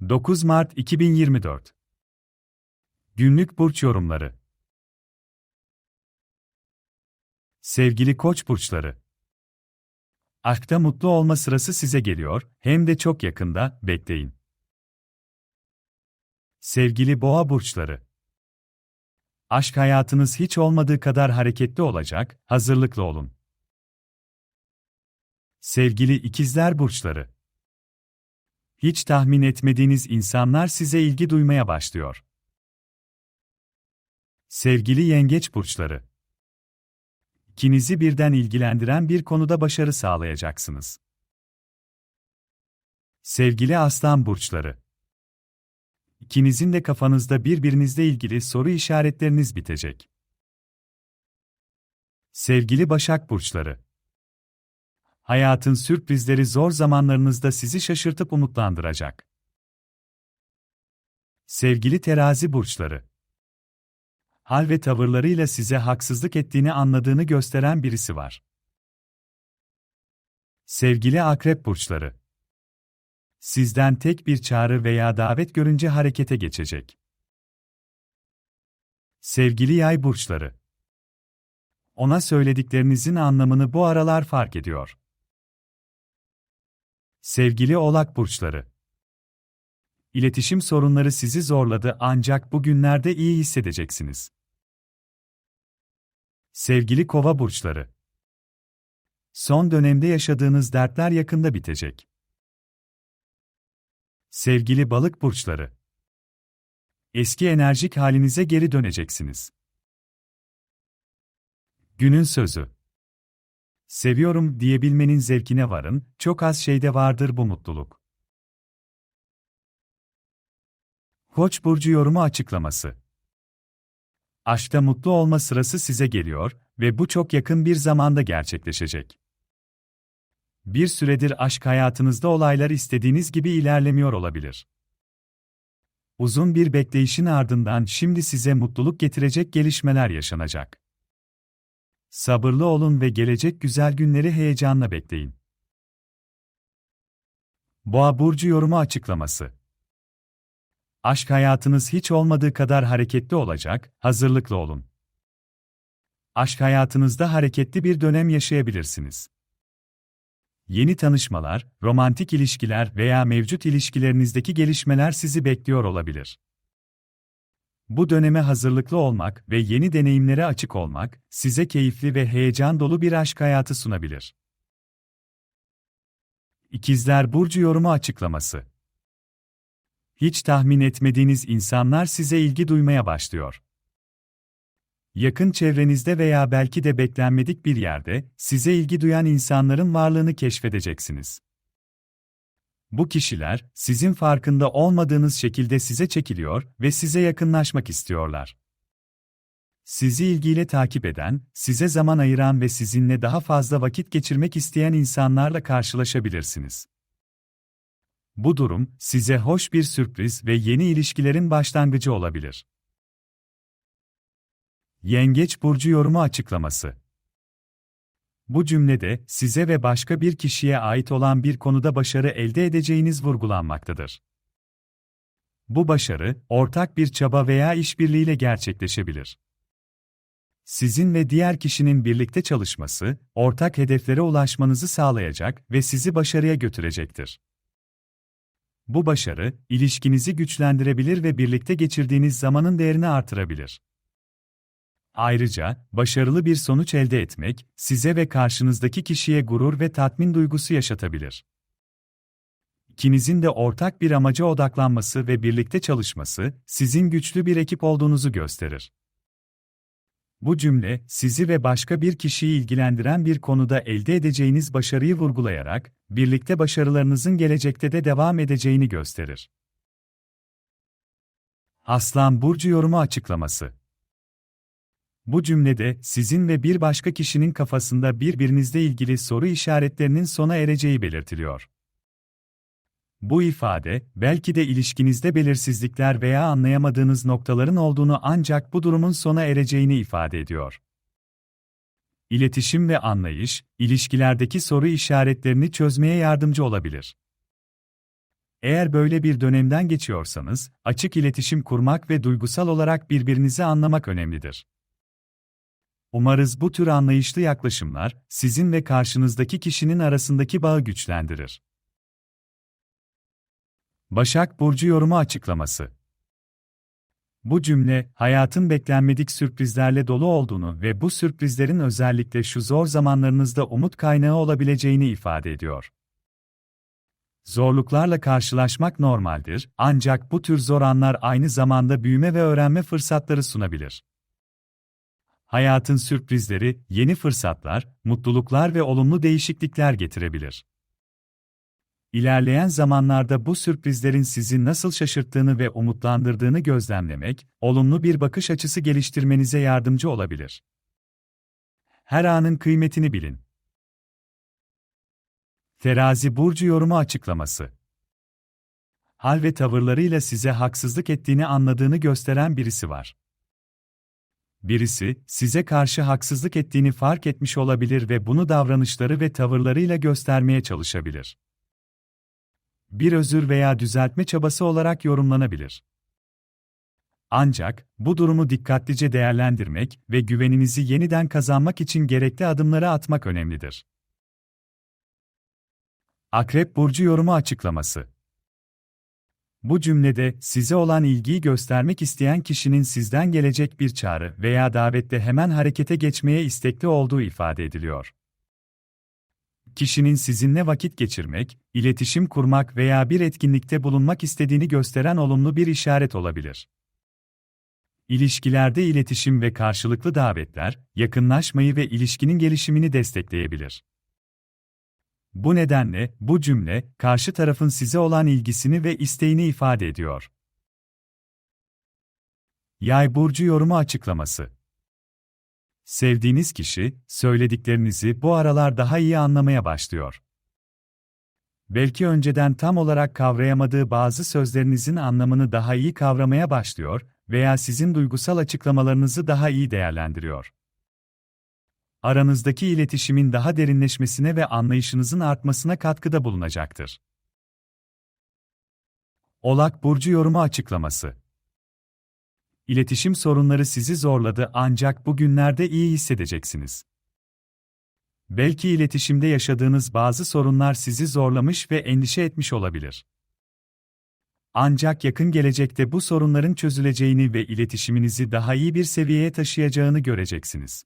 9 Mart 2024 Günlük burç yorumları. Sevgili Koç burçları. Aşkta mutlu olma sırası size geliyor, hem de çok yakında, bekleyin. Sevgili Boğa burçları. Aşk hayatınız hiç olmadığı kadar hareketli olacak, hazırlıklı olun. Sevgili İkizler burçları. Hiç tahmin etmediğiniz insanlar size ilgi duymaya başlıyor. Sevgili Yengeç burçları. İkinizi birden ilgilendiren bir konuda başarı sağlayacaksınız. Sevgili Aslan burçları. İkinizin de kafanızda birbirinizle ilgili soru işaretleriniz bitecek. Sevgili Başak burçları. Hayatın sürprizleri zor zamanlarınızda sizi şaşırtıp umutlandıracak. Sevgili terazi burçları. Hal ve tavırlarıyla size haksızlık ettiğini anladığını gösteren birisi var. Sevgili akrep burçları. Sizden tek bir çağrı veya davet görünce harekete geçecek. Sevgili yay burçları. Ona söylediklerinizin anlamını bu aralar fark ediyor. Sevgili Oğlak burçları. İletişim sorunları sizi zorladı ancak bugünlerde iyi hissedeceksiniz. Sevgili Kova burçları. Son dönemde yaşadığınız dertler yakında bitecek. Sevgili Balık burçları. Eski enerjik halinize geri döneceksiniz. Günün sözü. Seviyorum diyebilmenin zevkine varın, çok az şeyde vardır bu mutluluk. Koç burcu yorumu açıklaması. Aşkta mutlu olma sırası size geliyor ve bu çok yakın bir zamanda gerçekleşecek. Bir süredir aşk hayatınızda olaylar istediğiniz gibi ilerlemiyor olabilir. Uzun bir bekleyişin ardından şimdi size mutluluk getirecek gelişmeler yaşanacak. Sabırlı olun ve gelecek güzel günleri heyecanla bekleyin. Boğa burcu yorumu açıklaması. Aşk hayatınız hiç olmadığı kadar hareketli olacak, hazırlıklı olun. Aşk hayatınızda hareketli bir dönem yaşayabilirsiniz. Yeni tanışmalar, romantik ilişkiler veya mevcut ilişkilerinizdeki gelişmeler sizi bekliyor olabilir. Bu döneme hazırlıklı olmak ve yeni deneyimlere açık olmak, size keyifli ve heyecan dolu bir aşk hayatı sunabilir. İkizler Burcu yorumu açıklaması. Hiç tahmin etmediğiniz insanlar size ilgi duymaya başlıyor. Yakın çevrenizde veya belki de beklenmedik bir yerde, size ilgi duyan insanların varlığını keşfedeceksiniz. Bu kişiler, sizin farkında olmadığınız şekilde size çekiliyor ve size yakınlaşmak istiyorlar. Sizi ilgiyle takip eden, size zaman ayıran ve sizinle daha fazla vakit geçirmek isteyen insanlarla karşılaşabilirsiniz. Bu durum, size hoş bir sürpriz ve yeni ilişkilerin başlangıcı olabilir. Yengeç Burcu yorumu açıklaması bu cümlede size ve başka bir kişiye ait olan bir konuda başarı elde edeceğiniz vurgulanmaktadır. Bu başarı, ortak bir çaba veya işbirliğiyle gerçekleşebilir. Sizin ve diğer kişinin birlikte çalışması, ortak hedeflere ulaşmanızı sağlayacak ve sizi başarıya götürecektir. Bu başarı, ilişkinizi güçlendirebilir ve birlikte geçirdiğiniz zamanın değerini artırabilir. Ayrıca, başarılı bir sonuç elde etmek, size ve karşınızdaki kişiye gurur ve tatmin duygusu yaşatabilir. İkinizin de ortak bir amaca odaklanması ve birlikte çalışması, sizin güçlü bir ekip olduğunuzu gösterir. Bu cümle, sizi ve başka bir kişiyi ilgilendiren bir konuda elde edeceğiniz başarıyı vurgulayarak, birlikte başarılarınızın gelecekte de devam edeceğini gösterir. Aslan Burcu yorumu açıklaması bu cümlede sizin ve bir başka kişinin kafasında birbirinizle ilgili soru işaretlerinin sona ereceği belirtiliyor. Bu ifade, belki de ilişkinizde belirsizlikler veya anlayamadığınız noktaların olduğunu ancak bu durumun sona ereceğini ifade ediyor. İletişim ve anlayış, ilişkilerdeki soru işaretlerini çözmeye yardımcı olabilir. Eğer böyle bir dönemden geçiyorsanız, açık iletişim kurmak ve duygusal olarak birbirinizi anlamak önemlidir. Umarız bu tür anlayışlı yaklaşımlar, sizin ve karşınızdaki kişinin arasındaki bağı güçlendirir. Başak Burcu yorumu açıklaması Bu cümle, hayatın beklenmedik sürprizlerle dolu olduğunu ve bu sürprizlerin özellikle şu zor zamanlarınızda umut kaynağı olabileceğini ifade ediyor. Zorluklarla karşılaşmak normaldir, ancak bu tür zor anlar aynı zamanda büyüme ve öğrenme fırsatları sunabilir. Hayatın sürprizleri, yeni fırsatlar, mutluluklar ve olumlu değişiklikler getirebilir. İlerleyen zamanlarda bu sürprizlerin sizi nasıl şaşırttığını ve umutlandırdığını gözlemlemek, olumlu bir bakış açısı geliştirmenize yardımcı olabilir. Her anın kıymetini bilin. Terazi burcu yorumu açıklaması. Hal ve tavırlarıyla size haksızlık ettiğini anladığını gösteren birisi var. Birisi, size karşı haksızlık ettiğini fark etmiş olabilir ve bunu davranışları ve tavırlarıyla göstermeye çalışabilir. Bir özür veya düzeltme çabası olarak yorumlanabilir. Ancak, bu durumu dikkatlice değerlendirmek ve güveninizi yeniden kazanmak için gerekli adımları atmak önemlidir. Akrep Burcu yorumu açıklaması bu cümlede size olan ilgiyi göstermek isteyen kişinin sizden gelecek bir çağrı veya davette hemen harekete geçmeye istekli olduğu ifade ediliyor. Kişinin sizinle vakit geçirmek, iletişim kurmak veya bir etkinlikte bulunmak istediğini gösteren olumlu bir işaret olabilir. İlişkilerde iletişim ve karşılıklı davetler, yakınlaşmayı ve ilişkinin gelişimini destekleyebilir. Bu nedenle, bu cümle, karşı tarafın size olan ilgisini ve isteğini ifade ediyor. Yay burcu yorumu açıklaması. Sevdiğiniz kişi, söylediklerinizi bu aralar daha iyi anlamaya başlıyor. Belki önceden tam olarak kavrayamadığı bazı sözlerinizin anlamını daha iyi kavramaya başlıyor veya sizin duygusal açıklamalarınızı daha iyi değerlendiriyor aranızdaki iletişimin daha derinleşmesine ve anlayışınızın artmasına katkıda bulunacaktır. Olak burcu yorumu açıklaması. İletişim sorunları sizi zorladı ancak bugünlerde iyi hissedeceksiniz. Belki iletişimde yaşadığınız bazı sorunlar sizi zorlamış ve endişe etmiş olabilir. Ancak yakın gelecekte bu sorunların çözüleceğini ve iletişiminizi daha iyi bir seviyeye taşıyacağını göreceksiniz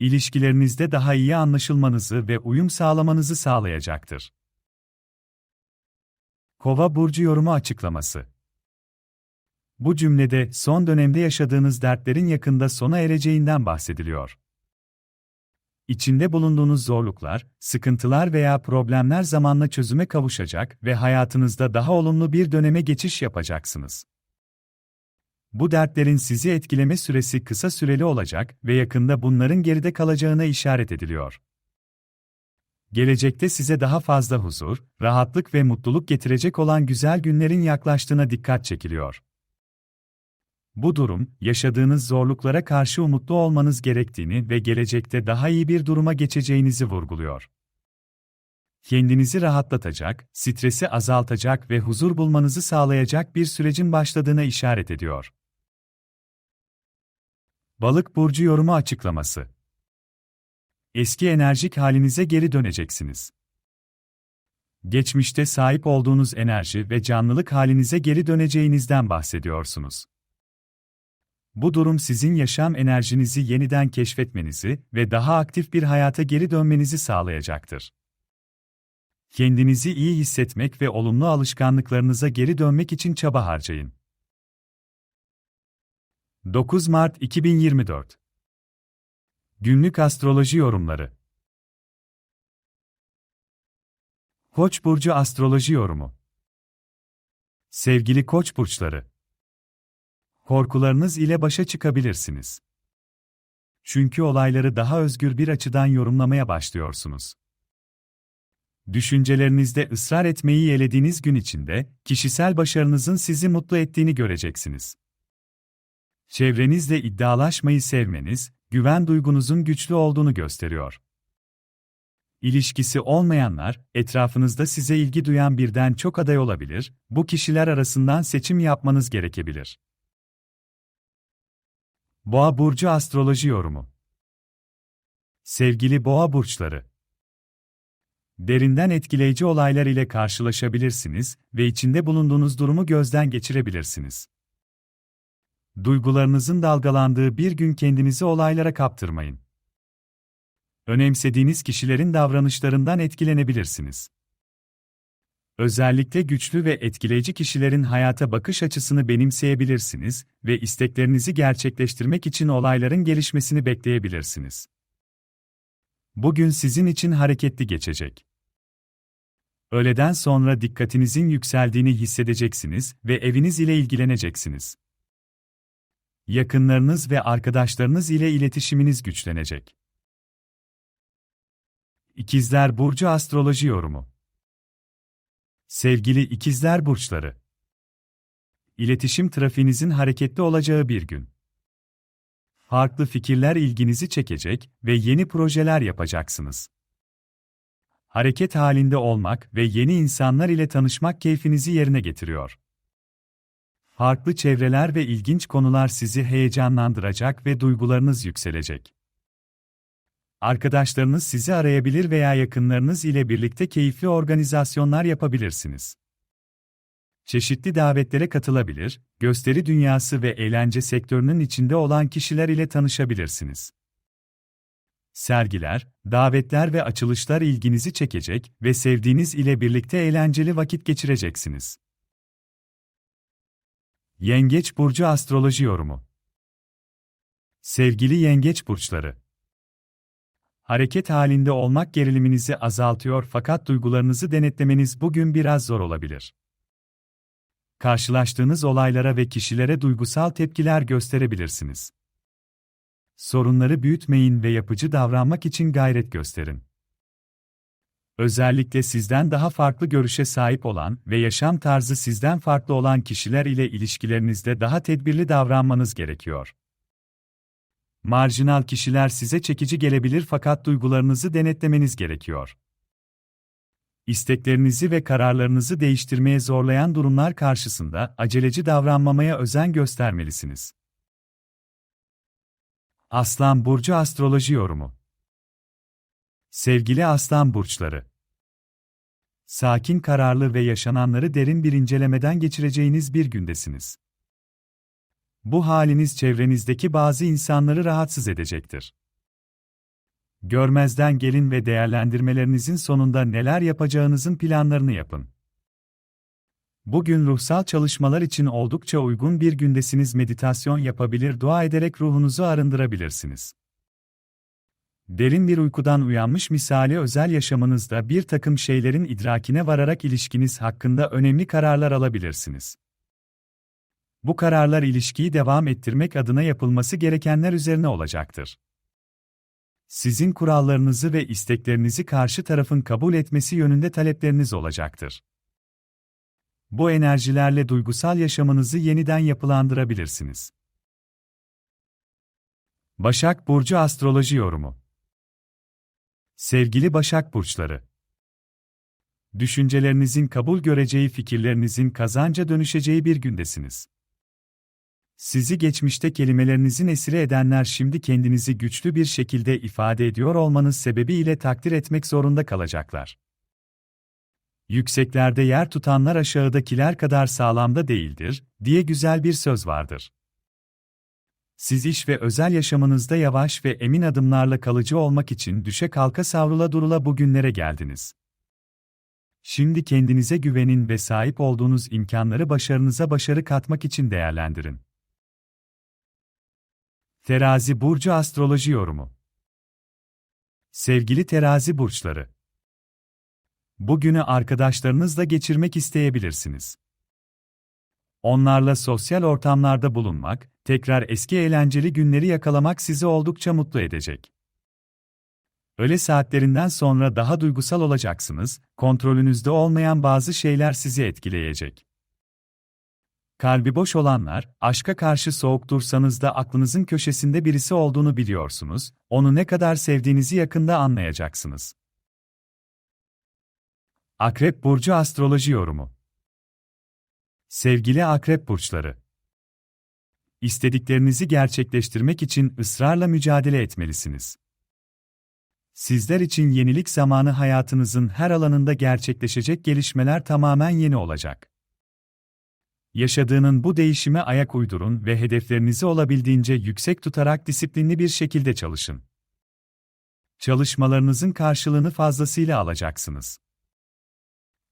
ilişkilerinizde daha iyi anlaşılmanızı ve uyum sağlamanızı sağlayacaktır. Kova burcu yorumu açıklaması. Bu cümlede son dönemde yaşadığınız dertlerin yakında sona ereceğinden bahsediliyor. İçinde bulunduğunuz zorluklar, sıkıntılar veya problemler zamanla çözüme kavuşacak ve hayatınızda daha olumlu bir döneme geçiş yapacaksınız. Bu dertlerin sizi etkileme süresi kısa süreli olacak ve yakında bunların geride kalacağına işaret ediliyor. Gelecekte size daha fazla huzur, rahatlık ve mutluluk getirecek olan güzel günlerin yaklaştığına dikkat çekiliyor. Bu durum, yaşadığınız zorluklara karşı umutlu olmanız gerektiğini ve gelecekte daha iyi bir duruma geçeceğinizi vurguluyor. Kendinizi rahatlatacak, stresi azaltacak ve huzur bulmanızı sağlayacak bir sürecin başladığına işaret ediyor. Balık burcu yorumu açıklaması. Eski enerjik halinize geri döneceksiniz. Geçmişte sahip olduğunuz enerji ve canlılık halinize geri döneceğinizden bahsediyorsunuz. Bu durum sizin yaşam enerjinizi yeniden keşfetmenizi ve daha aktif bir hayata geri dönmenizi sağlayacaktır. Kendinizi iyi hissetmek ve olumlu alışkanlıklarınıza geri dönmek için çaba harcayın. 9 Mart 2024 Günlük Astroloji Yorumları Koç burcu astroloji yorumu. Sevgili Koç burçları, korkularınız ile başa çıkabilirsiniz. Çünkü olayları daha özgür bir açıdan yorumlamaya başlıyorsunuz. Düşüncelerinizde ısrar etmeyi yelediğiniz gün içinde kişisel başarınızın sizi mutlu ettiğini göreceksiniz. Çevrenizle iddialaşmayı sevmeniz, güven duygunuzun güçlü olduğunu gösteriyor. İlişkisi olmayanlar, etrafınızda size ilgi duyan birden çok aday olabilir, bu kişiler arasından seçim yapmanız gerekebilir. Boğa burcu astroloji yorumu. Sevgili boğa burçları, derinden etkileyici olaylar ile karşılaşabilirsiniz ve içinde bulunduğunuz durumu gözden geçirebilirsiniz. Duygularınızın dalgalandığı bir gün kendinizi olaylara kaptırmayın. Önemsediğiniz kişilerin davranışlarından etkilenebilirsiniz. Özellikle güçlü ve etkileyici kişilerin hayata bakış açısını benimseyebilirsiniz ve isteklerinizi gerçekleştirmek için olayların gelişmesini bekleyebilirsiniz. Bugün sizin için hareketli geçecek. Öğleden sonra dikkatinizin yükseldiğini hissedeceksiniz ve eviniz ile ilgileneceksiniz. Yakınlarınız ve arkadaşlarınız ile iletişiminiz güçlenecek. İkizler Burcu Astroloji Yorumu Sevgili İkizler Burçları İletişim trafiğinizin hareketli olacağı bir gün. Farklı fikirler ilginizi çekecek ve yeni projeler yapacaksınız. Hareket halinde olmak ve yeni insanlar ile tanışmak keyfinizi yerine getiriyor. Farklı çevreler ve ilginç konular sizi heyecanlandıracak ve duygularınız yükselecek. Arkadaşlarınız sizi arayabilir veya yakınlarınız ile birlikte keyifli organizasyonlar yapabilirsiniz. Çeşitli davetlere katılabilir, gösteri dünyası ve eğlence sektörünün içinde olan kişiler ile tanışabilirsiniz. Sergiler, davetler ve açılışlar ilginizi çekecek ve sevdiğiniz ile birlikte eğlenceli vakit geçireceksiniz. Yengeç burcu astroloji yorumu. Sevgili yengeç burçları, hareket halinde olmak geriliminizi azaltıyor fakat duygularınızı denetlemeniz bugün biraz zor olabilir. Karşılaştığınız olaylara ve kişilere duygusal tepkiler gösterebilirsiniz. Sorunları büyütmeyin ve yapıcı davranmak için gayret gösterin. Özellikle sizden daha farklı görüşe sahip olan ve yaşam tarzı sizden farklı olan kişiler ile ilişkilerinizde daha tedbirli davranmanız gerekiyor. Marjinal kişiler size çekici gelebilir fakat duygularınızı denetlemeniz gerekiyor. İsteklerinizi ve kararlarınızı değiştirmeye zorlayan durumlar karşısında aceleci davranmamaya özen göstermelisiniz. Aslan burcu astroloji yorumu. Sevgili Aslan burçları. Sakin, kararlı ve yaşananları derin bir incelemeden geçireceğiniz bir gündesiniz. Bu haliniz çevrenizdeki bazı insanları rahatsız edecektir. Görmezden gelin ve değerlendirmelerinizin sonunda neler yapacağınızın planlarını yapın. Bugün ruhsal çalışmalar için oldukça uygun bir gündesiniz meditasyon yapabilir dua ederek ruhunuzu arındırabilirsiniz. Derin bir uykudan uyanmış misali özel yaşamınızda bir takım şeylerin idrakine vararak ilişkiniz hakkında önemli kararlar alabilirsiniz. Bu kararlar ilişkiyi devam ettirmek adına yapılması gerekenler üzerine olacaktır. Sizin kurallarınızı ve isteklerinizi karşı tarafın kabul etmesi yönünde talepleriniz olacaktır. Bu enerjilerle duygusal yaşamınızı yeniden yapılandırabilirsiniz. Başak Burcu Astroloji Yorumu Sevgili Başak Burçları Düşüncelerinizin kabul göreceği fikirlerinizin kazanca dönüşeceği bir gündesiniz. Sizi geçmişte kelimelerinizin esiri edenler şimdi kendinizi güçlü bir şekilde ifade ediyor olmanız sebebiyle takdir etmek zorunda kalacaklar. Yükseklerde yer tutanlar aşağıdakiler kadar sağlamda değildir, diye güzel bir söz vardır. Siz iş ve özel yaşamınızda yavaş ve emin adımlarla kalıcı olmak için düşe kalka savrula durula bugünlere geldiniz. Şimdi kendinize güvenin ve sahip olduğunuz imkanları başarınıza başarı katmak için değerlendirin. Terazi burcu astroloji yorumu. Sevgili terazi burçları, bugünü arkadaşlarınızla geçirmek isteyebilirsiniz. Onlarla sosyal ortamlarda bulunmak, tekrar eski eğlenceli günleri yakalamak sizi oldukça mutlu edecek. Öğle saatlerinden sonra daha duygusal olacaksınız, kontrolünüzde olmayan bazı şeyler sizi etkileyecek. Kalbi boş olanlar, aşka karşı soğuk dursanız da aklınızın köşesinde birisi olduğunu biliyorsunuz, onu ne kadar sevdiğinizi yakında anlayacaksınız. Akrep Burcu Astroloji Yorumu Sevgili Akrep Burçları İstediklerinizi gerçekleştirmek için ısrarla mücadele etmelisiniz. Sizler için yenilik zamanı hayatınızın her alanında gerçekleşecek gelişmeler tamamen yeni olacak. Yaşadığının bu değişime ayak uydurun ve hedeflerinizi olabildiğince yüksek tutarak disiplinli bir şekilde çalışın. Çalışmalarınızın karşılığını fazlasıyla alacaksınız.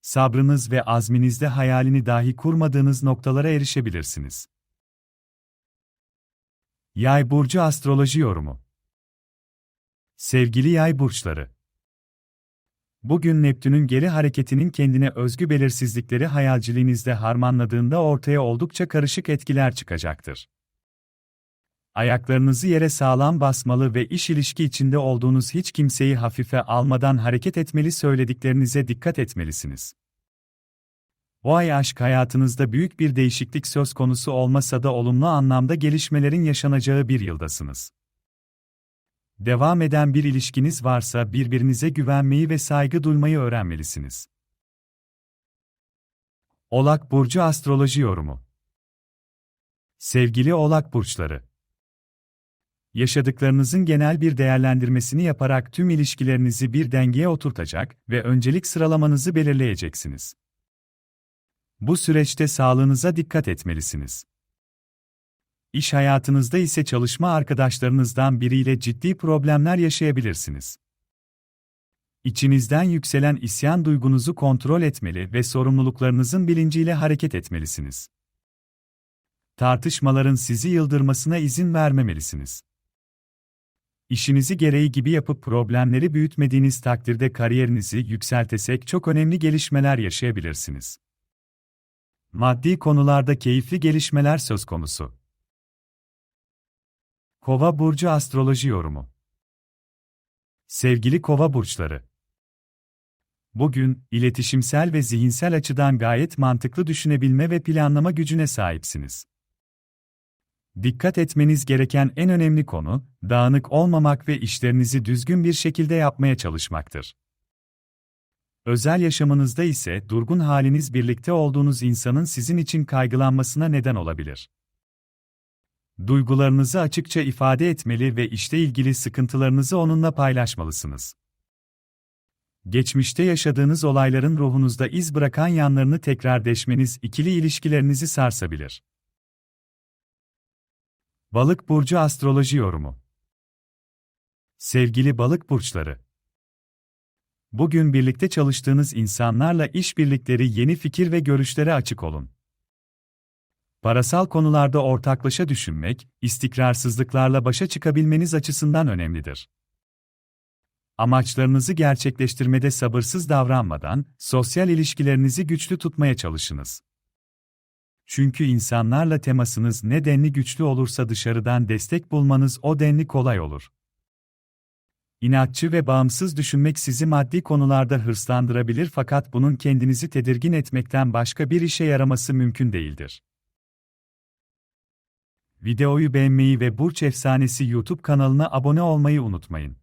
Sabrınız ve azminizde hayalini dahi kurmadığınız noktalara erişebilirsiniz. Yay burcu astroloji yorumu. Sevgili yay burçları. Bugün Neptün'ün geri hareketinin kendine özgü belirsizlikleri hayalciliğinizde harmanladığında ortaya oldukça karışık etkiler çıkacaktır. Ayaklarınızı yere sağlam basmalı ve iş ilişki içinde olduğunuz hiç kimseyi hafife almadan hareket etmeli söylediklerinize dikkat etmelisiniz. Bu ay aşk hayatınızda büyük bir değişiklik söz konusu olmasa da olumlu anlamda gelişmelerin yaşanacağı bir yıldasınız. Devam eden bir ilişkiniz varsa birbirinize güvenmeyi ve saygı duymayı öğrenmelisiniz. Oğlak Burcu Astroloji Yorumu Sevgili Oğlak Burçları Yaşadıklarınızın genel bir değerlendirmesini yaparak tüm ilişkilerinizi bir dengeye oturtacak ve öncelik sıralamanızı belirleyeceksiniz. Bu süreçte sağlığınıza dikkat etmelisiniz. İş hayatınızda ise çalışma arkadaşlarınızdan biriyle ciddi problemler yaşayabilirsiniz. İçinizden yükselen isyan duygunuzu kontrol etmeli ve sorumluluklarınızın bilinciyle hareket etmelisiniz. Tartışmaların sizi yıldırmasına izin vermemelisiniz. İşinizi gereği gibi yapıp problemleri büyütmediğiniz takdirde kariyerinizi yükseltesek çok önemli gelişmeler yaşayabilirsiniz. Maddi konularda keyifli gelişmeler söz konusu. Kova burcu astroloji yorumu. Sevgili Kova burçları. Bugün iletişimsel ve zihinsel açıdan gayet mantıklı düşünebilme ve planlama gücüne sahipsiniz. Dikkat etmeniz gereken en önemli konu, dağınık olmamak ve işlerinizi düzgün bir şekilde yapmaya çalışmaktır. Özel yaşamınızda ise durgun haliniz birlikte olduğunuz insanın sizin için kaygılanmasına neden olabilir. Duygularınızı açıkça ifade etmeli ve işle ilgili sıkıntılarınızı onunla paylaşmalısınız. Geçmişte yaşadığınız olayların ruhunuzda iz bırakan yanlarını tekrar deşmeniz ikili ilişkilerinizi sarsabilir. Balık burcu astroloji yorumu. Sevgili balık burçları, Bugün birlikte çalıştığınız insanlarla işbirlikleri yeni fikir ve görüşlere açık olun. Parasal konularda ortaklaşa düşünmek, istikrarsızlıklarla başa çıkabilmeniz açısından önemlidir. Amaçlarınızı gerçekleştirmede sabırsız davranmadan, sosyal ilişkilerinizi güçlü tutmaya çalışınız. Çünkü insanlarla temasınız ne denli güçlü olursa dışarıdan destek bulmanız o denli kolay olur. İnatçı ve bağımsız düşünmek sizi maddi konularda hırslandırabilir fakat bunun kendinizi tedirgin etmekten başka bir işe yaraması mümkün değildir. Videoyu beğenmeyi ve Burç Efsanesi YouTube kanalına abone olmayı unutmayın.